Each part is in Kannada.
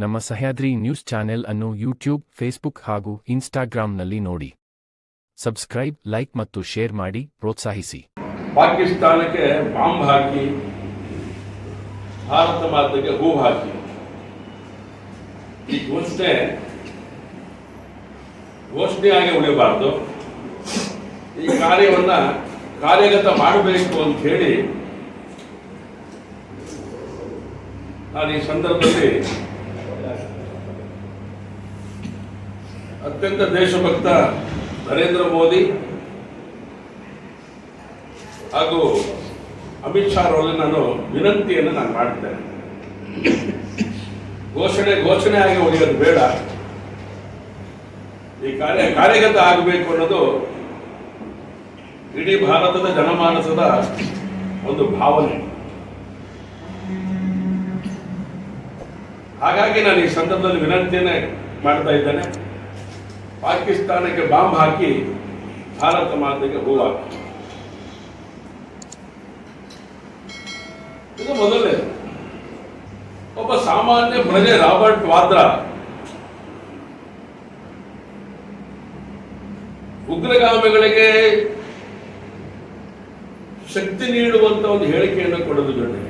ನಮ್ಮ ಸಹ್ಯಾದ್ರಿ ನ್ಯೂಸ್ ಚಾನೆಲ್ ಅನ್ನು ಯೂಟ್ಯೂಬ್, ಫೇಸ್ಬುಕ್ ಹಾಗೂ ಇನ್ಸ್ಟಾಗ್ರಾಂನಲ್ಲಿ ನೋಡಿ. ಸಬ್ಸ್ಕ್ರೈಬ್, ಲೈಕ್ ಮತ್ತು ಶೇರ್ ಮಾಡಿ ಪ್ರೋತ್ಸಾಹಿಸಿ. ಪಾಕಿಸ್ತಾನಕ್ಕೆ ಬಾಂಬ್ ಹಾಕಿ, ಭಾರತ ಮಾತೆಗೆ ಹೂ ಹಾಕಿ. ಈ ಘೋಷಣೆ ಘೋಷಣೆಯಾಗಿ ಉಳಿಯಬಾರದು. ಈ ಕಾರ್ಯವನ್ನ ಕಾರ್ಯಗತ ಮಾಡಬೇಕು ಅಂತ ಹೇಳಿ ನಾನು ಈ ಸಂದರ್ಭದಲ್ಲಿ ಅತ್ಯಂತ ದೇಶಭಕ್ತ ನರೇಂದ್ರ ಮೋದಿ ಹಾಗೂ ಅಮಿತ್ ಶಾ ಅವರಲ್ಲಿ ನಾನು ವಿನಂತಿಯನ್ನು ನಾನು ಮಾಡ್ತೇನೆ. ಘೋಷಣೆ ಘೋಷಣೆ ಆಗಿ ಉಳಿಯೋದು ಬೇಡ. ಈ ಕಾರ್ಯ ಕಾರ್ಯಗತ ಆಗಬೇಕು ಅನ್ನೋದು ಇಡೀ ಭಾರತದ ಜನಮಾನಸದ ಒಂದು ಭಾವನೆ. ಹಾಗಾಗಿ ನಾನು ಈ ಸಂದರ್ಭದಲ್ಲಿ ವಿನಂತಿಯನ್ನೇ ಮಾಡ್ತಾ ಇದ್ದೇನೆ. ಪಾಕಿಸ್ತಾನಕ್ಕೆ ಬಾಂಬ್ ಹಾಕಿ ಭಾರತ ಮಾತೆಗೆ ಹೂ ಹಾಕಿ. ಇದು ಮೊದಲನೇ. ಒಬ್ಬ ಸಾಮಾನ್ಯ ಪ್ರಜೆ ರಾಬರ್ಟ್ ವಾದ್ರಾ ಉಗ್ರಗಾಮಿಗಳಿಗೆ ಶಕ್ತಿ ನೀಡುವಂತ ಒಂದು ಹೇಳಿಕೆಯನ್ನು ಕೊಡೋದು ಜೊತೆಗೆ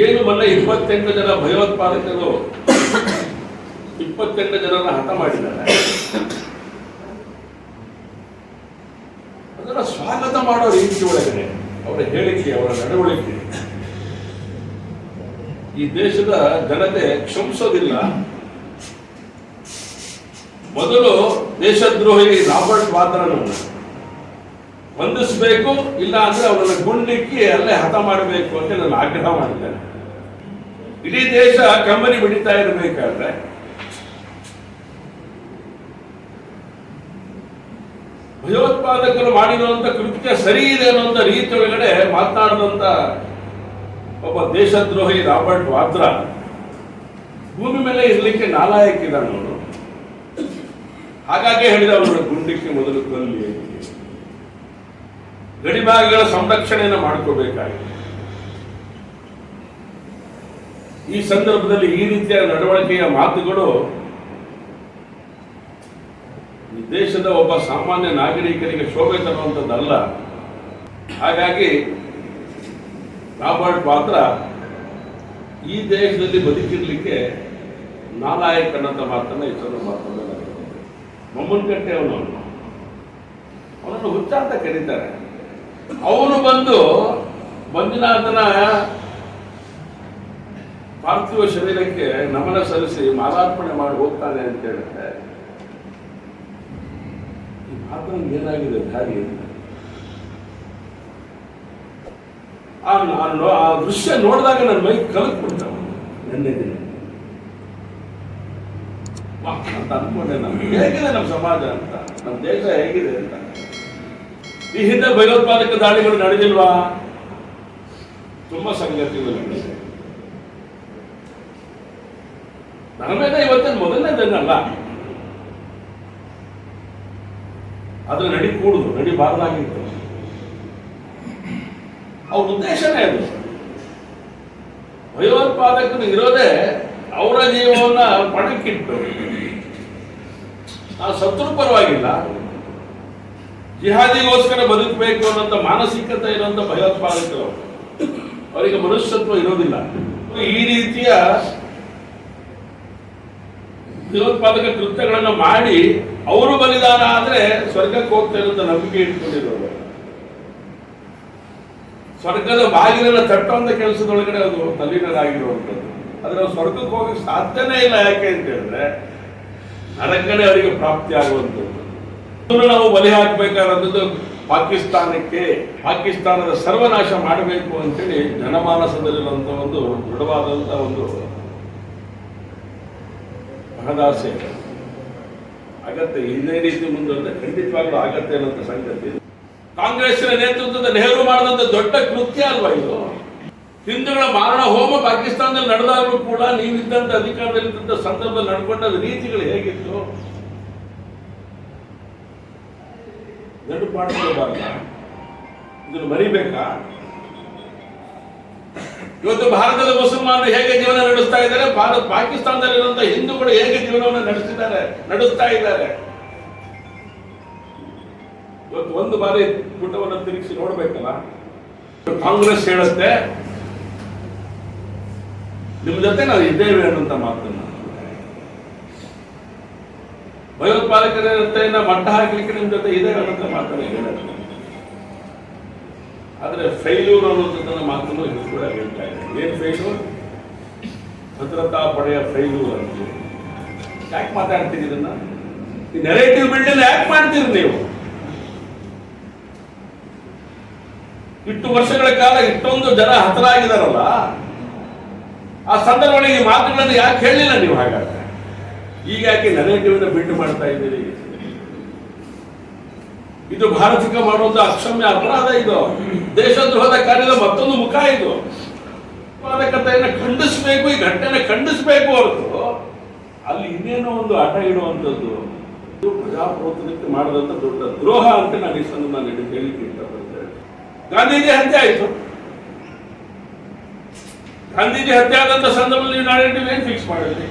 ಏನು ಮೊನ್ನೆ ಇಪ್ಪತ್ತೆಂಟು ಜನ ಭಯೋತ್ಪಾದಕರು ಇಪ್ಪತ್ತೆಂಟು ಜನರ ಹತ ಮಾಡಿದ್ದಾರೆ? ಅದರ ಸ್ವಾಗತ ಮಾಡೋ ರೀತಿ ಒಳಗಡೆ ಅವರ ಹೇಳಿಕೆ, ಅವರ ನಡವಳಿಕೆ. ಈ ದೇಶದ ಜನತೆ ಕ್ಷಮಿಸೋದಿಲ್ಲ. ಮೊದಲು ದೇಶದ್ರೋಹಿ ರಾಬರ್ಟ್ ವಾದ್ರನನ್ನು ಬಂಧಿಸಬೇಕು, ಇಲ್ಲ ಅಂದ್ರೆ ಅವರನ್ನು ಗುಂಡಿಕ್ಕಿ ಅಲ್ಲೇ ಹತ ಮಾಡಬೇಕು ಅಂತ ನಾನು ಆಗ್ರಹ ಮಾಡಿದ್ದೇನೆ ಇಡೀ ದೇಶ ಕಂಬನಿ ಬಿಡಿತಾ ಇರಬೇಕಾದ್ರೆ, ಭಯೋತ್ಪಾದಕರು ಮಾಡಿರುವಂತ ಕೃತ್ಯ ಸರಿ ಇದೆ ರೀತಿ ಒಳಗಡೆ ಮಾತನಾಡಿದಂತ ಒಬ್ಬ ದೇಶದ್ರೋಹಿ ರಾಬರ್ಟ್ ವಾದ್ರಾ, ಭೂಮಿ ಮೇಲೆ ಇರ್ಲಿಕ್ಕೆ ಅವರು ಹಾಗಾಗಿ ಹೇಳಿದ ಅವರ ಗುಂಡಿಕ್ಕೆ ಮೊದಲು ಕೊಲ್ಲಿ. ಗಡಿಭಾಗಗಳ ಸಂರಕ್ಷಣೆಯನ್ನು ಮಾಡ್ಕೋಬೇಕಾಗಿದೆ. ಈ ಸಂದರ್ಭದಲ್ಲಿ ಈ ರೀತಿಯ ನಡವಳಿಕೆಯ ಮಾತುಗಳು ದೇಶದ ಒಬ್ಬ ಸಾಮಾನ್ಯ ನಾಗರಿಕರಿಗೆ ಶೋಭೆ ತರುವಂಥದ್ದಲ್ಲ ಹಾಗಾಗಿ ರಾಬರ್ಟ್ ಪಾತ್ರ ಈ ದೇಶದಲ್ಲಿ ಬದುಕಿರಲಿಕ್ಕೆ ನಾಲಾಯಕನಂತ ಮಾತನ್ನ ಮಾತನ್ನ ಮೊಮ್ಮನ್ ಕಟ್ಟೆ ಅವನು. ಅವನನ್ನು ಹುಚ್ಚ ಅಂತ ಕರೀತಾರೆ. ಅವನು ಬಂದು ಮಂಜುನಾಥನ ಪಾರ್ಥಿವ ಶರೀರಕ್ಕೆ ನಮನ ಸಲ್ಲಿಸಿ ಮಾಲಾರ್ಪಣೆ ಮಾಡಿ ಹೋಗ್ತಾನೆ ಅಂತ ಹೇಳಿದ್ರೆ, ಈ ಮಾತನಿಗೆ ಏನಾಗಿದೆ ದಾರಿ ಆ ನಾನು ಆ ದೃಶ್ಯ ನೋಡಿದಾಗ ನನ್ನ ಮೈ ಕಲಕ್ಬಿಡ್ತ ನೆನ್ನೆ ದಿನ. ಅಂತ ಅನ್ಕೊಂಡೆ ನಾನು. ಹೇಗಿದೆ ನಮ್ಮ ಸಮಾಜ ಅಂತ? ನಮ್ಮ ದೇಶ ಹೇಗಿದೆ ಅಂತ? ಈ ಹಿಂದೆ ಭಯೋತ್ಪಾದಕ ದಾಳಿಗಳು ನಡೆದಿಲ್ವಾ? ತುಂಬಾ ಸಂಗತಿಗಳು ನಡೆದಿದೆ. ನನ್ನ ಮೇಲೆ ಇವತ್ತಿನ ಮೊದಲನೇದನ್ನಲ್ಲ. ಅದು ನಡಿ ಕೂಡುದು ನಡಿಬಾರ್ದಾಗಿತ್ತು ಅವ್ರ ಉದ್ದೇಶನೇ ಅದು. ಭಯೋತ್ಪಾದಕರು ಇರೋದೇ ಅವರ ಜೀವವನ್ನ ಪಣಕ್ಕಿಟ್ಟು. ಆ ಶತ್ರು ಪರವಾಗಿಲ್ಲ. ಜಿಹಾದಿಗೋಸ್ಕರ ಬದುಕಬೇಕು ಅನ್ನೋಂಥ ಮಾನಸಿಕತೆ ಇರುವಂಥ ಭಯೋತ್ಪಾದಕರು. ಅವರಿಗೆ ಮನುಷ್ಯತ್ವ ಇರೋದಿಲ್ಲ. ಈ ರೀತಿಯ ಭಯೋತ್ಪಾದಕ ಕೃತ್ಯಗಳನ್ನು ಮಾಡಿ ಅವರು ಬಲಿದಾನ ಆದ್ರೆ ಸ್ವರ್ಗಕ್ಕೆ ಹೋಗ್ತಾ ಇರುವಂತ ನಂಬಿಕೆ ಇಟ್ಕೊಂಡಿರೋರು. ಸ್ವರ್ಗದ ಬಾಗಿಲನ್ನ ತಟ್ಟುವಂಥ ಕೆಲಸದೊಳಗಡೆ ಅದು ತಲ್ಲೀನರಾಗಿರುವಂಥದ್ದು. ಆದ್ರೆ ಸ್ವರ್ಗಕ್ಕೆ ಹೋಗಕ್ಕೆ ಸಾಧ್ಯನೇ ಇಲ್ಲ ಯಾಕೆ ಅಂತ ಹೇಳಿದ್ರೆ ನರಕನೇ ಅವರಿಗೆ ಪ್ರಾಪ್ತಿ ಆಗುವಂಥದ್ದು. ನಾವು ಬಲಿ ಹಾಕಬೇಕಾದಂಥದ್ದು ಪಾಕಿಸ್ತಾನಕ್ಕೆ, ಪಾಕಿಸ್ತಾನದ ಸರ್ವನಾಶ ಮಾಡಬೇಕು ಅಂತೇಳಿ ಜನಮಾನಸದಲ್ಲಿರುವಂತ ಒಂದು ದೃಢವಾದಂತ ಒಂದು ಮಹದಾಸೆ ಅಗತ್ಯ ಇದೇ ರೀತಿ ಮುಂದುವರೆದ ಖಂಡಿತವಾಗ್ಲೂ ಆಗತ್ತೆ ಅನ್ನೋಂಥ ಸಂಗತಿ. ಕಾಂಗ್ರೆಸ್ಸಿನ ನೇತೃತ್ವದ ನೆಹರು ಮಾಡಿದಂಥ ದೊಡ್ಡ ಕೃತ್ಯ ಅಲ್ವಾ ಇದು? ಹಿಂದೂಗಳ ಮಾರಣ ಹೋಮ ಪಾಕಿಸ್ತಾನದಲ್ಲಿ ನಡೆದಾಗಲೂ ಕೂಡ ನೀವಿದ್ದಂಥ ಅಧಿಕಾರದಲ್ಲಿದ್ದಂಥ ಸಂದರ್ಭದಲ್ಲಿ ನಡ್ಕೊಂಡ ರೀತಿಗಳು ಹೇಗಿತ್ತು? ಗಂಡು ಮಾಡ್ಕೋಬಾರ್ದ ಇದನ್ನು ಮರಿಬೇಕಾ ಇವತ್ತು ಭಾರತದ ಮುಸಲ್ಮಾನರು ಹೇಗೆ ಜೀವನ ನಡೆಸ್ತಾ ಇದ್ದಾರೆ? ಭಾರತ ಪಾಕಿಸ್ತಾನದಲ್ಲಿರುವಂತಹ ಹಿಂದೂಗಳು ಹೇಗೆ ಜೀವನವನ್ನು ನಡೆಸಿದ್ದಾರೆ ನಡೆಸ್ತಾ ಇದ್ದಾರೆ. ಇವತ್ತು ಒಂದು ಬಾರಿ ಪುಟವನ್ನು ತಿರುಗಿಸಿ ನೋಡ್ಬೇಕಲ್ಲ? ಕಾಂಗ್ರೆಸ್ ಹೇಳುತ್ತೆ, ನಿಮ್ಮ ಜೊತೆ ನಾವು ಇದ್ದೇವೆ ಅನ್ನುವಂತ ಮಾತನ್ನ. ಭಯೋತ್ಪಾದಕರ ಜೊತೆಯಿಂದ ಮಟ್ಟ ಹಾಕ್ಲಿಕ್ಕೆ ನಿಮ್ಮ ಜೊತೆ ಇದೆ ಅನ್ನೋಂಥ ಮಾತನ್ನು ಹೇಳುತ್ತೆ ಆದ್ರೆ ಫೈಲ್ಯೂರ್ ಅನ್ನೋದನ್ನ ಮಾತನ್ನು ಇದು ಕೂಡ ಹೇಳ್ತಾ ಇದೆ ಏನ್ ಫೈಲ್ಯೂರ್ ಭದ್ರತಾ ಪಡೆಯ ಫೈಲ್ಯೂರ್ ಅಂತ ಯಾಕೆ ಮಾತಾಡ್ತೀರಿ ಇದನ್ನ? ಈ ನೆರೇಟಿವ್ ಬಿಲ್ಡಿಂಗ್ ಯಾಕೆ ಮಾಡ್ತೀರಿ ನೀವು? ಇಷ್ಟು ವರ್ಷಗಳ ಕಾಲ ಇಷ್ಟೊಂದು ಜನ ಹತರಾಗಿದಾರಲ್ಲ, ಆ ಸಂದರ್ಭದಲ್ಲಿ ಈ ಮಾತುಗಳನ್ನು ಯಾಕೆ ಹೇಳಿಲ್ಲ ನೀವು ಹಾಗಾದ್ರೆ? ಈಗ ಯಾಕೆ ನೆರೇಟಿವ್ ಬಿಲ್ಡ್ ಮಾಡ್ತಾ ಇದ್ದೀರಿ. ಇದು ಭಾರತಕ್ಕೆ ಮಾಡುವಂತ ಅಕ್ಷಮ್ಯ ಅಪರಾಧ ಇದು. ದೇಶದ್ರೋಹದ ಕಾರ್ಯದ ಮತ್ತೊಂದು ಮುಖ ಇದು. ಉತ್ಪಾದಕತೆಯನ್ನು ಖಂಡಿಸಬೇಕು, ಈ ಘಟನೆ ಖಂಡಿಸಬೇಕು ಹೊರತು ಅಲ್ಲಿ ಇನ್ನೇನೋ ಒಂದು ಆಟ ಇಡುವಂಥದ್ದು. ಇದು ಪ್ರಜಾಪ್ರಭುತ್ವಕ್ಕೆ ಮಾಡಿದಂತ ದೊಡ್ಡ ದ್ರೋಹ ಅಂತ ನಾನು ಈ ಸಂದರ್ಭದಲ್ಲಿ ಹೇಳಿಕೆ ಇಷ್ಟಪಡ್ತೇನೆ ಗಾಂಧೀಜಿ ಹತ್ಯೆ ಆಯಿತು. ಗಾಂಧೀಜಿ ಹತ್ಯೆ ಆದಂತ ಸಂದರ್ಭದಲ್ಲಿ ನೀವು ನಾಳೆ ಏನ್ ಫಿಕ್ಸ್ ಮಾಡಿದ್ರಿ?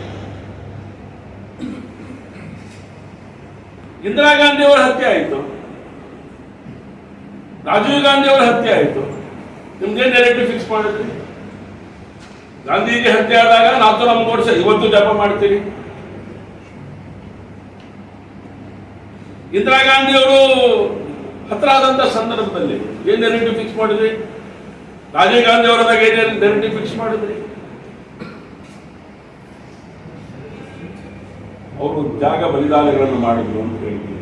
ಇಂದಿರಾ ಗಾಂಧಿ ಅವರ ಹತ್ಯೆ ಆಯಿತು. ರಾಜೀವ್ ಗಾಂಧಿ ಅವರ ಹತ್ಯೆ ಆಯಿತು. ನಿಮ್ದೇನು ನೆರೆಟಿವ್ ಫಿಕ್ಸ್ ಮಾಡಿದ್ರಿ? ಗಾಂಧೀಜಿ ಹತ್ಯೆ ಆದಾಗ ನಾತು ನಮ್ಮ ವರ್ಷ ಇವತ್ತು ಜಪ ಮಾಡ್ತೀರಿ ಇಂದಿರಾ ಗಾಂಧಿಯವರು ಹತ್ರ ಆದಂತ ಸಂದರ್ಭದಲ್ಲಿ ಏನ್ ನೆರೆಟಿವ್ ಫಿಕ್ಸ್ ಮಾಡಿದ್ರಿ? ರಾಜೀವ್ ಗಾಂಧಿ ಅವರದಾಗ ಏನೇನು ನೆರೆಟಿವ್ ಫಿಕ್ಸ್ ಮಾಡಿದ್ರಿ? ಅವರು ಜಾಗ ಬಲಿದಾನಗಳನ್ನು ಮಾಡಿದ್ರು ಅಂತ ಹೇಳ್ತೀವಿ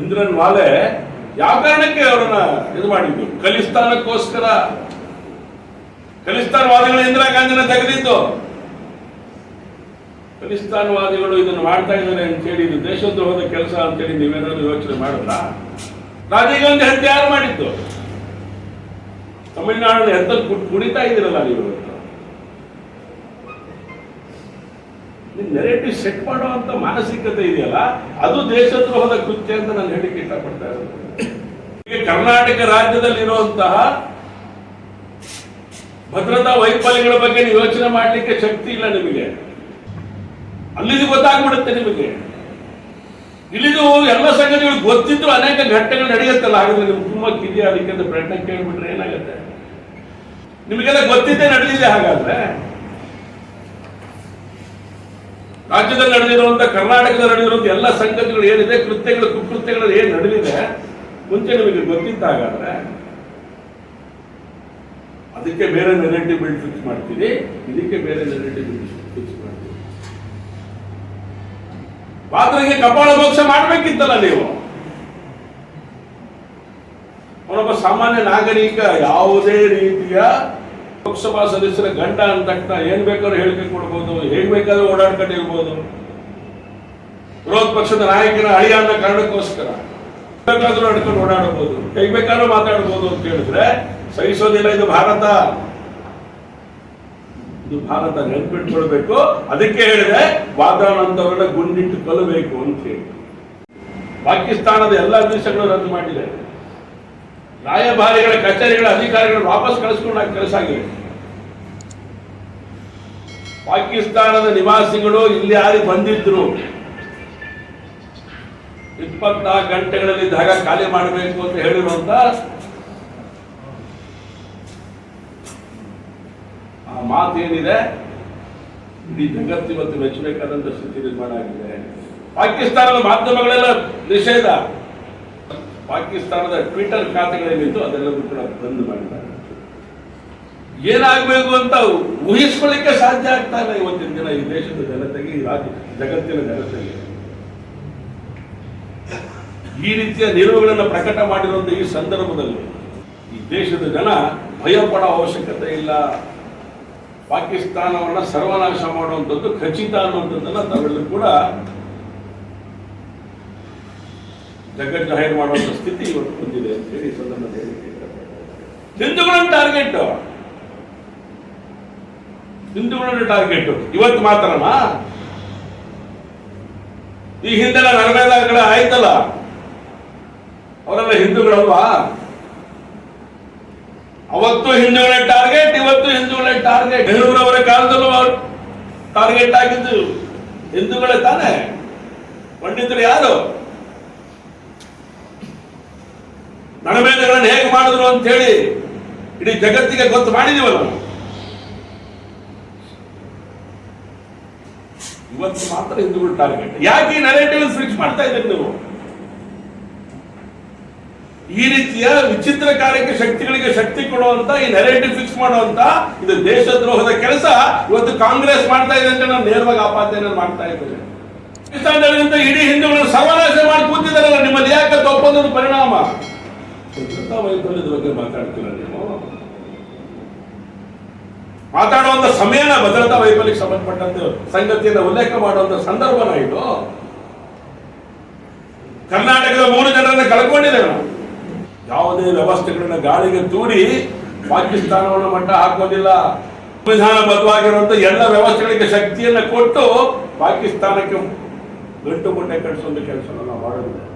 ಇಂದ್ರನ್ ವಾಲೆ ಯಾವ ಕಾರಣಕ್ಕೆ ಅವರನ್ನ ಇದು ಮಾಡಿದ್ದು? ಖಲಿಸ್ತಾನಕ್ಕೋಸ್ಕರ. ಖಲಿಸ್ತಾನವಾದಿಗಳು ಇಂದಿರಾ ಗಾಂಧಿನ ತೆಗೆದಿದ್ದು. ಖಲಿಸ್ತಾನವಾದಿಗಳು ಇದನ್ನು ಮಾಡ್ತಾ ಇದ್ದಾರೆ ಅಂತ ಹೇಳಿ ಇದು ದೇಶದ್ರೋಹದ ಕೆಲಸ ಅಂತೇಳಿ ನೀವೇನಾದ್ರು ಯೋಚನೆ ಮಾಡಲ್ಲ. ರಾಜೀವ್ ಗಾಂಧಿ ಹತ್ಯೆ ಯಾರು ಮಾಡಿದ್ದು? ತಮಿಳುನಾಡಿನ ಹೆತ್ತಲ್ಲಿ ಕುಣಿತಾ ಇದ್ದೀರಲ್ಲ ನೀವು? ಇವತ್ತು ನಿಮ್ ನೆರೆಟಿವ್ ಸೆಟ್ ಮಾಡುವಂತ ಮಾನಸಿಕತೆ ಇದೆಯಲ್ಲ, ಅದು ದೇಶದ್ರೋಹದ ಕೃತ್ಯ ಅಂತ ನಾನು ಹೇಳಿಕ್ಕೆ ಇಷ್ಟಪಡ್ತಾ ಇರೋದು. ಕರ್ನಾಟಕ ರಾಜ್ಯದಲ್ಲಿ ಇರುವಂತಹ ಭದ್ರತಾ ವೈಫಲ್ಯಗಳ ಬಗ್ಗೆ ನೀವು ಯೋಚನೆ ಮಾಡಲಿಕ್ಕೆ ಶಕ್ತಿ ಇಲ್ಲ ನಿಮಗೆ. ಅಲ್ಲಿದು ಗೊತ್ತಾಗ್ಬಿಡುತ್ತೆ ನಿಮಗೆ. ಇಲ್ಲಿದು ಎಲ್ಲ ಸಂಗತಿಗಳು ಗೊತ್ತಿದ್ರು ಅನೇಕ ಘಟ್ಟಗಳು ನಡೆಯುತ್ತಲ್ಲ, ಹಾಗಾದ್ರೆ ನಿಮ್ಗೆ ತುಂಬಾ ಕಿರಿಯ ಅದಕ್ಕೆ ಪ್ರಯತ್ನ ಕೇಳಿಬಿಟ್ರೆ ಏನಾಗುತ್ತೆ? ನಿಮಗೆಲ್ಲ ಗೊತ್ತಿದ್ದೇ ನಡೆದಿದೆ ಹಾಗಾದ್ರೆ? ರಾಜ್ಯದಲ್ಲಿ ನಡೆದಿರುವಂತ, ಕರ್ನಾಟಕದಲ್ಲಿ ನಡೆದಿರುವಂತ ಎಲ್ಲ ಸಂಗತಿಗಳು ಏನಿದೆ, ಕೃತ್ಯಗಳು, ಕುಕೃತ್ಯಗಳು ಏನು ನಡೆದಿದೆ, ಮುಂಚೆ ನಿಮಗೆ ಗೊತ್ತಿದ್ದ ಹಾಗಾದ್ರೆ ಅದಕ್ಕೆ ಬೇರೆ ನೆರೆಟಿವ್ ಬಿಲ್ಡ್ ಫಿಕ್ಸ್ ಮಾಡ್ತೀರಿ, ಇದಕ್ಕೆ ಬೇರೆ ನೆರೆಟಿವ್ ಬಿಲ್ಡ್ ಫಿಕ್ಸ್ ಮಾಡ್ತೀರಿ. ಪಾತ್ರಿಗೆ ಕಪಾಳ ಮೋಕ್ಷ ಮಾಡ್ಬೇಕಿತ್ತಲ್ಲ ನೀವು. ಅವನೊಬ್ಬ ಸಾಮಾನ್ಯ ನಾಗರಿಕ, ಯಾವುದೇ ರೀತಿಯ ಲೋಕಸಭಾ ಸದಸ್ಯರ ಗಂಡ ಅಂದ ತಕ್ಷಣ ಏನ್ ಬೇಕಾದ್ರೂ ಹೇಳಿಕೆ ಕೊಡ್ಬೋದು, ಹೇಗ್ ಬೇಕಾದ್ರೂ ಓಡಾಡ್ಕೊಂಡಿರ್ಬೋದು ವಿರೋಧ ಪಕ್ಷದ ನಾಯಕರ ಅಳಿಯ ಅನ್ನೋ ಕಾರಣಕ್ಕೋಸ್ಕರ ಬೇಕಾದ್ರೂ ನಡ್ಕೊಂಡು ಓಡಾಡಬಹುದು ಹೇಗ್ ಬೇಕಾದ್ರೂ ಮಾತಾಡ್ಬೋದು ಅಂತ ಹೇಳಿದ್ರೆ ಸಹಿಸೋದಿಲ್ಲ, ಇದು ಭಾರತ. ಇದು ಭಾರತ ನೆನ್ಪಿಟ್ಕೊಳ್ಬೇಕು. ಅದಕ್ಕೆ ಹೇಳಿದೆ ವಾತಾವರಣದವರೆಲ್ಲ ಗುಂಡಿಟ್ಟು ಕೊಲ್ಲಬೇಕು ಅಂತ ಹೇಳಿ. ಪಾಕಿಸ್ತಾನದ ಎಲ್ಲ ದೇಶಗಳು ರದ್ದು ಮಾಡಿದೆ ರಾಯಭಾರಿಗಳ ಕಚೇರಿಗಳ ಅಧಿಕಾರಿಗಳು ವಾಪಸ್ ಕಳಿಸ್ಕೊಂಡು ಕೆಲಸ ಆಗಿದೆ ಪಾಕಿಸ್ತಾನದ ನಿವಾಸಿಗಳು ಇಲ್ಲಿ ಯಾರು ಬಂದಿದ್ರು. ಇಪ್ಪತ್ನಾಲ್ಕು ಗಂಟೆಗಳಲ್ಲಿ ಜಾಗ ಖಾಲಿ ಮಾಡಬೇಕು ಅಂತ ಹೇಳಿರುವಂತ ಆ ಮಾತು ಏನಿದೆ ಇಡೀ ಜಗತ್ತು ಇವತ್ತು ಮೆಚ್ಚಬೇಕಾದಂತ ಸ್ಥಿತಿ ನಿರ್ಮಾಣ ಆಗಿದೆ. ಪಾಕಿಸ್ತಾನದ ಮಾಧ್ಯಮಗಳೆಲ್ಲ ನಿಷೇಧ. ಪಾಕಿಸ್ತಾನದ ಟ್ವಿಟರ್ ಖಾತೆಗಳೇನಿತ್ತು ಅದೆಲ್ಲವೂ ಕೂಡ ಬಂದ್ ಮಾಡಿದ್ದಾರೆ. ಏನಾಗಬೇಕು ಅಂತ ಊಹಿಸ್ಕೊಳ್ಳಿಕ್ಕೆ ಸಾಧ್ಯ ಆಗ್ತಾ ಇಲ್ಲ ಇವತ್ತಿನ ದಿನ ಈ ದೇಶದ ಜನತೆಗೆ, ಈ ರಾಜ್ಯ, ಜಗತ್ತಿನ ಜನತೆಗೆ. ಈ ರೀತಿಯ ನಿಲುವುಗಳನ್ನು ಪ್ರಕಟ ಮಾಡಿರುವಂಥ ಈ ಸಂದರ್ಭದಲ್ಲಿ ಈ ದೇಶದ ಜನ ಭಯ ಪಡೋ ಅವಶ್ಯಕತೆ ಇಲ್ಲ. ಪಾಕಿಸ್ತಾನವನ್ನ ಸರ್ವನಾಶ ಮಾಡುವಂಥದ್ದು ಖಚಿತ ಅನ್ನುವಂಥದ್ದನ್ನು ತಾವೆಲ್ಲರೂ ಕೂಡ ಜಗತ್ ಜಾಹೀರ್ ಮಾಡುವಂತ ಸ್ಥಿತಿ ಇವತ್ತು ಬಂದಿದೆ ಅಂತ ಹೇಳಿ ಈ ಸಂದರ್ಭದಲ್ಲಿ ಹೇಳಿಕ್ಕೆ ಹಿಂದೂಗಳನ್ನ ಟಾರ್ಗೆಟ್ ಹಿಂದೂಗಳನ್ನ ಟಾರ್ಗೆಟ್ ಇವತ್ತು ಮಾತ್ರನಾ? ಈ ಹಿಂದೆಲ್ಲ ಕಡೆ ಆಯ್ತಲ್ಲ? ಅವರೆಲ್ಲ ಹಿಂದೂಗಳಲ್ವಾ? ಅವತ್ತು ಹಿಂದೂಗಳ ಟಾರ್ಗೆಟ್ ಇವತ್ತು ಹಿಂದೂಗಳ ಟಾರ್ಗೆಟ್ ನೆಹರೂರವರ ಕಾಲದಲ್ಲೂ ಟಾರ್ಗೆಟ್ ಆಗಿದ್ದು ಹಿಂದೂಗಳೇ ತಾನೇ? ಪಂಡಿತರು ಯಾರು? ನಡಮೇಧಗಳನ್ನು ಹೇಗೆ ಮಾಡಿದ್ರು ಅಂತ ಹೇಳಿ ಇಡೀ ಜಗತ್ತಿಗೆ ಗೊತ್ತು ಮಾಡಿದೀವಲ್ಲ. ಇವತ್ತು ಮಾತ್ರ ಹಿಂದೂಗಳು ಟಾರ್ಗೆಟ್ ಯಾಕೆ ಈ ಸ್ವಿಚ್ ಮಾಡ್ತಾ ಇದ್ದೀರಿ ನೀವು? ಈ ರೀತಿಯ ವಿಚಿತ್ರ ಕಾರ್ಯಕ್ಕೆ ಶಕ್ತಿಗಳಿಗೆ ಶಕ್ತಿ ಕೊಡುವಂತ, ಈ ನೆರೆಟಿವ್ ಫಿಕ್ಸ್ ಮಾಡುವಂತ, ಇದು ದೇಶದ್ರೋಹದ ಕೆಲಸ. ಇವತ್ತು ಕಾಂಗ್ರೆಸ್ ಮಾಡ್ತಾ ಇದೆ ಅಂತ ನಾನು ನೇರವಾಗಿ ಆಪಾದನೆ ಮಾಡ್ತಾ ಇದ್ದೇನೆ. ಪಾಕಿಸ್ತಾನದಲ್ಲಿಂದ ಇಡೀ ಹಿಂದೂಗಳನ್ನು ಸರ್ವನಾಶ ಮಾಡಿ ಕೂತಿದ್ದಾರಲ್ಲ, ನಿಮ್ಮಲ್ಲಿ ಯಾಕೆ ಒಪ್ಪಂದದ ಪರಿಣಾಮ? ವೈಫಲ್ಯದ ಬಗ್ಗೆ ಮಾತಾಡ್ತೀರ ನೀವು? ಮಾತಾಡುವಂತ ಸಮಯನ ಭದ್ರತಾ ವೈಫಲ್ಯಕ್ಕೆ ಸಂಬಂಧಪಟ್ಟಂತೆ ಸಂಗತಿಯನ್ನು ಉಲ್ಲೇಖ ಮಾಡುವಂತ ಸಂದರ್ಭನ ಇದು. ಕರ್ನಾಟಕದ ಮೂರು ಜನರನ್ನ ಕಳ್ಕೊಂಡಿದೆ ನಾವು. ಯಾವುದೇ ವ್ಯವಸ್ಥೆಗಳನ್ನ ಗಾಳಿಗೆ ತೂರಿ ಪಾಕಿಸ್ತಾನವನ್ನು ಮಟ್ಟ ಹಾಕೋದಿಲ್ಲ. ಸಂವಿಧಾನಬದ್ಧವಾಗಿರುವಂತ ಎಲ್ಲ ವ್ಯವಸ್ಥೆಗಳಿಗೆ ಶಕ್ತಿಯನ್ನ ಕೊಟ್ಟು ಪಾಕಿಸ್ತಾನಕ್ಕೆ ಗಂಟು ಮುಟ್ಟೆ ಕಳಿಸುವಂತ ಕೆಲಸ ನಾವು ಮಾಡೋದಿಲ್ಲ.